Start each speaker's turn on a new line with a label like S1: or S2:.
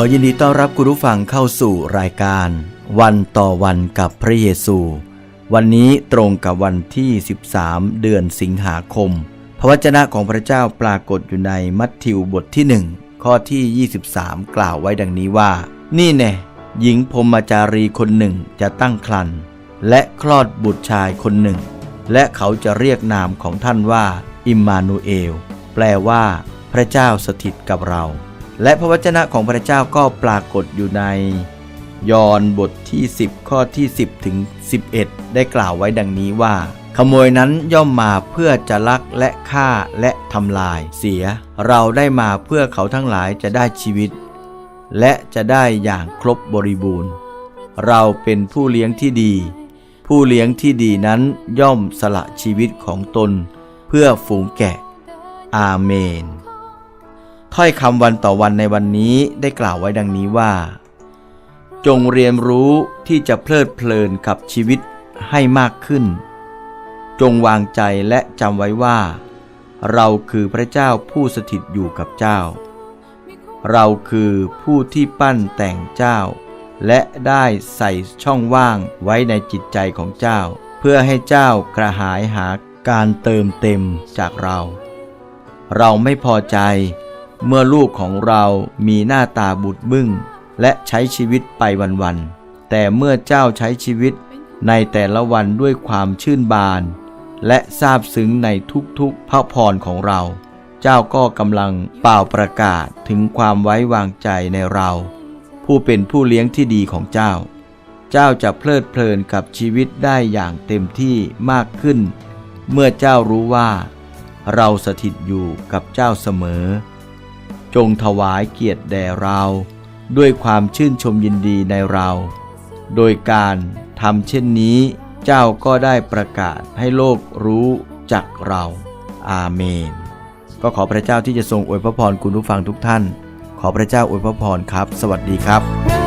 S1: ขอยินดีต้อนรับคุณผู้ฟังเข้าสู่รายการ วันต่อวันกับพระเยซู วันนี้ตรงกับวันที่ 13 เดือนสิงหาคม พระวจนะของพระเจ้าปรากฏอยู่ในมัทธิวบทที่ 1 ข้อที่ 23 กล่าวไว้ดังนี้ว่า นี่แน่หญิงพรมจารีคนหนึ่งจะตั้งครรภ์และคลอดบุตรชายคนหนึ่ง และเขาจะเรียกนามของท่านว่า อิมมานูเอล แปลว่า พระเจ้าสถิตกับเรา และพระวจนะของพระเจ้าก็ปรากฏอยู่ใน ยอห์นบทที่ 10 ข้อที่ 10 ถึง 11 ได้กล่าวไว้ดังนี้ว่า ขโมยนั้นย่อมมาเพื่อจะลักและฆ่าและทำลาย เสียเราได้มาเพื่อเขาทั้งหลายจะได้ชีวิต และจะได้อย่างครบบริบูรณ์ เราเป็นผู้เลี้ยงที่ดี ผู้เลี้ยงที่ดีนั้นย่อมสละชีวิตของตน เพื่อฝูงแกะ อาเมน ถ้อยคำวันต่อวันในวันนี้ได้กล่าวไว้ดังนี้ว่า จงเรียนรู้ที่จะเพลิดเพลินกับชีวิตให้มากขึ้น จงวางใจและจำไว้ว่า เราคือพระเจ้าผู้สถิตอยู่กับเจ้า เราคือผู้ที่ปั้นแต่งเจ้า และได้ใส่ช่องว่างไว้ในจิตใจของเจ้า เพื่อให้เจ้ากระหายหาการเติมเต็มจากเรา เราไม่พอใจ เมื่อลูกของเรามีหน้าตาบุดบึ้ง และใช้ชีวิตไปวันๆ แต่เมื่อเจ้าใช้ชีวิตในแต่ละวันด้วยความชื่นบาน และซาบซึ้งในทุกๆพระพรของเรา เจ้าก็กำลังเป่าประกาศถึงความไว้วางใจในเรา ผู้เป็นผู้เลี้ยงที่ดีของเจ้า เจ้าจะเพลิดเพลินกับชีวิตได้อย่างเต็มที่มากขึ้น เมื่อเจ้ารู้ว่า เราสถิตอยู่กับเจ้าเสมอ จงถวายเกียรติแด่เรา ด้วยความชื่นชมยินดีในเรา โดยการทำเช่นนี้เจ้าก็ได้ประกาศให้โลกรู้จักเรา อาเมน ก็ขอพระเจ้าที่จะทรงอวยพระพรคุณผู้ฟังทุกท่าน ขอพระเจ้าอวยพระพรครับ สวัสดีครับ